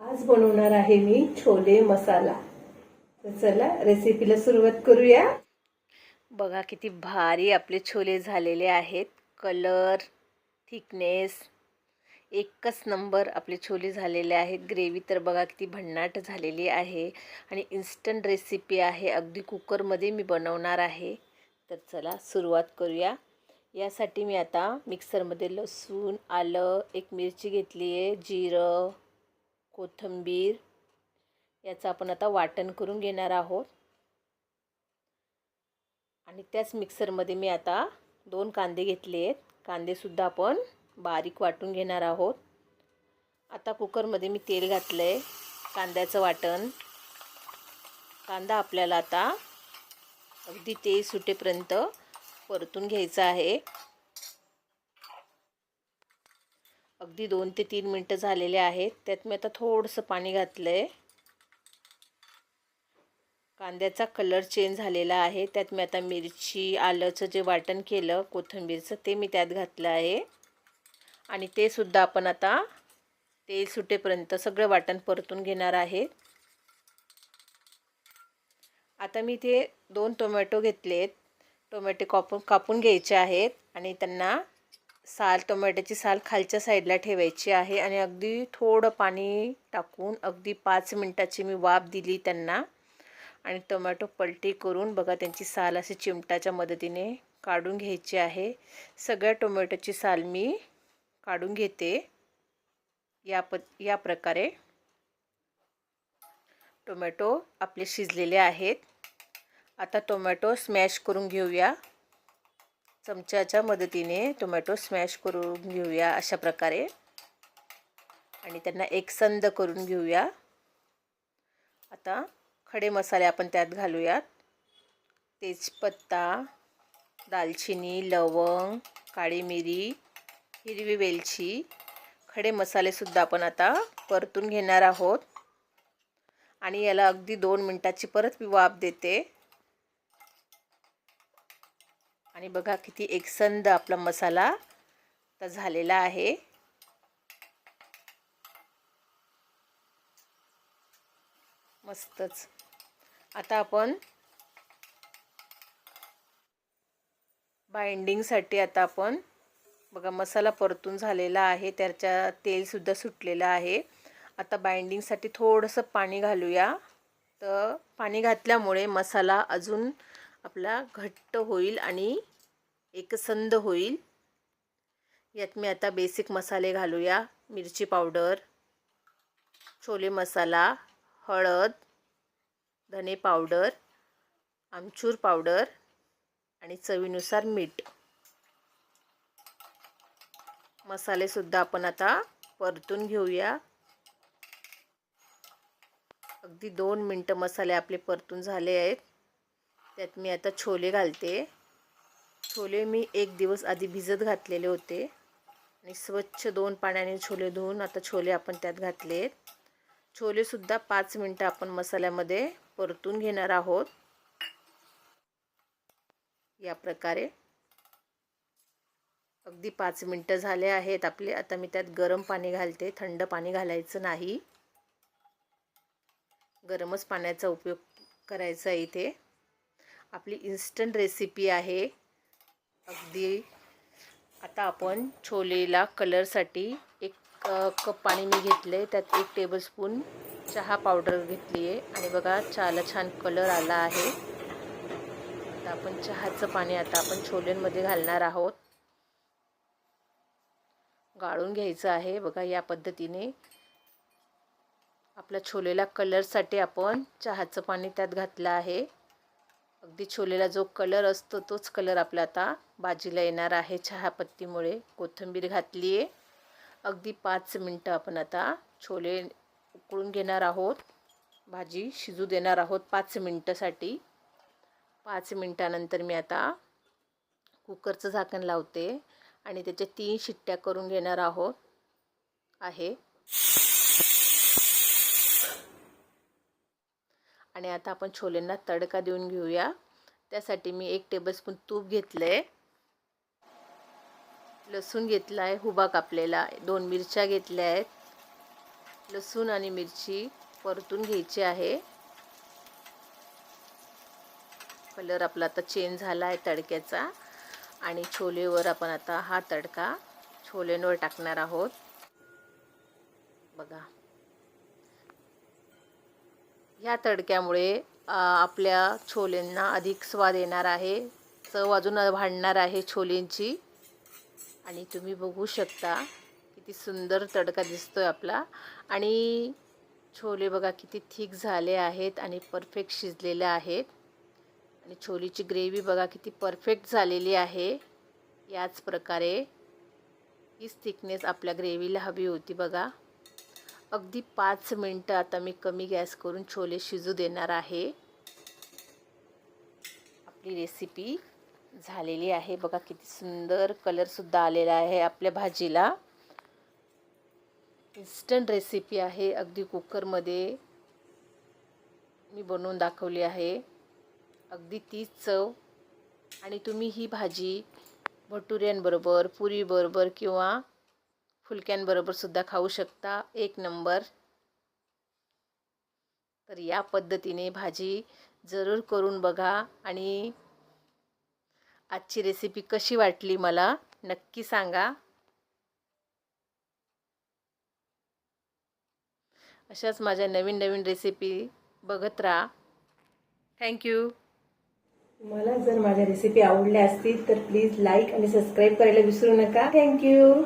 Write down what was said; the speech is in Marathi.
आज बनवणार आहे मी छोले मसाला. तर चला रेसिपीला सुरुवात करूया. बघा किती भारी आपले छोले झालेले आहेत. कलर थिकनेस एकच नंबर आपले छोले झालेले आहेत. ग्रेव्ही तर बघा किती भन्नाट झालेली आहे. आणि इन्स्टंट रेसिपी आहे. अगदी कुकरमध्ये मी बनवणार आहे. तर चला सुरुवात करूया. यासाठी मी आता मिक्सरमध्ये लसूण आलं एक मिरची घेतली आहे जिरं कोथिंबीर याचं आपण आता वाटण करून घेणार आहोत. आणि त्याच मिक्सरमध्ये मी आता दोन कांदे घेतले आहेत. कांदेसुद्धा आपण बारीक वाटून घेणार आहोत. आता कुकरमध्ये मी तेल घातलं आहे कांद्याचं वाटण. कांदा आपल्याला आता अगदी तेल सुटेपर्यंत परतून घ्यायचं आहे. अगदी दोन ते तीन मिनटं झालेले आहेत. त्यात मी आता थोडंसं पाणी घातलं आहे कांद्याचा कलर चेंज झालेला आहे. त्यात मी आता मिरची आलंचं जे वाटण केलं कोथिंबीरचं ते मी त्यात घातलं आहे. आणि ते सुद्धा आपण आता तेल सुटेपर्यंत सगळं वाटण परतून घेणार आहे. आता मी ते दोन टोमॅटो घेतले आहेत टोमॅटो कापून कापून घ्यायचे आहेत आणि त्यांना साल टोमॅटोची साल खालच्या साईडला ठेवायची आहे आणि अगदी थोडं पाणी टाकून अगदी पाच मिनटाची मी वाफ दिली त्यांना आणि टोमॅटो पलटी करून बघा त्यांची साल अशी चिमटाच्या मदतीने काढून घ्यायची आहे. सगळ्या टोमॅटोची साल मी काढून घेते. या प या प्रकारे टोमॅटो आपले शिजलेले आहेत. आता टोमॅटो स्मॅश करून घेऊया. चमच्याच्या मदतीने टोमॅटो स्मॅश करून घेऊया अशा प्रकारे. आणि त्यांना एकसंद करून घेऊया. आता खडे मसाले आपण त्यात घालूयात. तेजपत्ता दालचिनी लवंग काळी मिरी हिरवी वेलची. खडे मसालेसुद्धा आपण आता परतून घेणार आहोत. आणि याला अगदी दोन मिनटाची परत मी वाफ देते. आणि बघा किती एकसंद आपला मसाला तर झालेला आहे. मस्तच. आता आपण बाइंडिंगसाठी आता आपण बघा मसाला परतून झालेला आहे. त्याच्या तेलसुद्धा सुटलेलं आहे. आता बाइंडिंगसाठी थोडंसं पाणी घालूया. तर पाणी घातल्यामुळे मसाला अजून आपला घट्ट होईल आणि एकसंद होईल. यात मी आता बेसिक मसाले घालूया. मिरची पावडर छोले मसाला हळद धने पावडर आमचूर पावडर आणि चवीनुसार मीठ. मसालेसुद्धा आपण आता परतून घेऊया. अगदी दोन मिनटं मसाले आपले परतून झाले आहेत. त्यात मी आता छोले घालते. छोले मी एक दिवस आधी भिजत घातलेले होते. आणि स्वच्छ दोन पाण्याने छोले धुवून आता छोले आपण त्यात घातले छोलेसुद्धा पाच मिनटं आपण मसाल्यामध्ये परतून घेणार आहोत. या प्रकारे. अगदी पाच मिनटं झाले आहेत आपले. आता मी त्यात गरम पाणी घालते. थंड पाणी घालायचं नाही. गरमच पाण्याचा उपयोग करायचा इथे. आपली इन्स्टंट रेसिपी आहे. अगदी. आता आपण छोलेला कलरसाठी एक कप पाणी मी घेतले त्यात एक टेबलस्पून चहा पावडर घेतली आहे आणि बघा चहाला छान कलर आला आहे. आता आपण चहाचं पाणी आता आपण छोल्यांमध्ये घालणार आहोत. गाळून घ्यायचं आहे. बघा या पद्धतीने. आपल्या छोलेला कलरसाठी आपण चहाचं पाणी त्यात घातलं आहे. अगदी छोलेला जो कलर असतो तोच कलर आपला आता भाजीला येणार आहे चहापत्तीमुळे. कोथिंबीर घातली आहे. अगदी पाच मिनटं आपण आता छोले उकळून घेणार आहोत. भाजी शिजू देणार आहोत पाच मिनटासाठी. पाच मिनटानंतर मी आता कुकरचं झाकण लावते आणि त्याच्या तीन शिट्ट्या करून घेणार आहोत. आहे. आणि आता आपण छोलेंना तडका देऊन घेऊया. त्यासाठी मी एक टेबलस्पून तूप घेतलं आहे लसूण घेतला आहे हुबा कापलेला. दोन मिरच्या घेतल्या आहेत लसूण आणि मिरची परतून घ्यायची आहे. कलर आपला आता चेंज झाला आहे तडक्याचा. आणि छोलेवर आपण आता हा तडका छोलेंवर टाकणार आहोत. बघा. ह्या तडक्यामुळे आपल्या छोलेंना अधिक स्वाद येणार आहे. चव अजून वाढणार आहे छोलेंची. आणि तुम्ही बघू शकता किती सुंदर तडका दिसतो आहे आपला. आणि छोले बघा किती थिक झाले आहेत आणि परफेक्ट शिजलेले आहेत. आणि छोलीची ग्रेव्ही बघा किती परफेक्ट झालेली आहे. याच प्रकारे हीच थिकनेस आपल्या ग्रेव्हीला हवी होती बघा. अगदी पाच मिनटं आता मी कमी गॅस करून छोले शिजू देणार आहे. आपली रेसिपी झालेली आहे. बघा किती सुंदर कलरसुद्धा आलेला आहे आपल्या भाजीला. इन्स्टंट रेसिपी आहे. अगदी कुकरमध्ये मी बनवून दाखवली आहे. अगदी तीच चव. आणि तुम्ही ही भाजी भटुऱ्यांबरोबर पुरीबरोबर किंवा फुलक्यांबरोबरसुद्धा खाऊ शकता. एक नंबर. तर या पद्धतीने भाजी जरूर करून बघा आणि आजची रेसिपी कशी वाटली मला नक्की सांगा. अशाच माझ्या नवीन नवीन रेसिपी बघत राहा. थँक्यू तुम्हाला जर माझ्या रेसिपी आवडल्या असतील तर प्लीज लाईक आणि सबस्क्राईब करायला विसरू नका. थँक्यू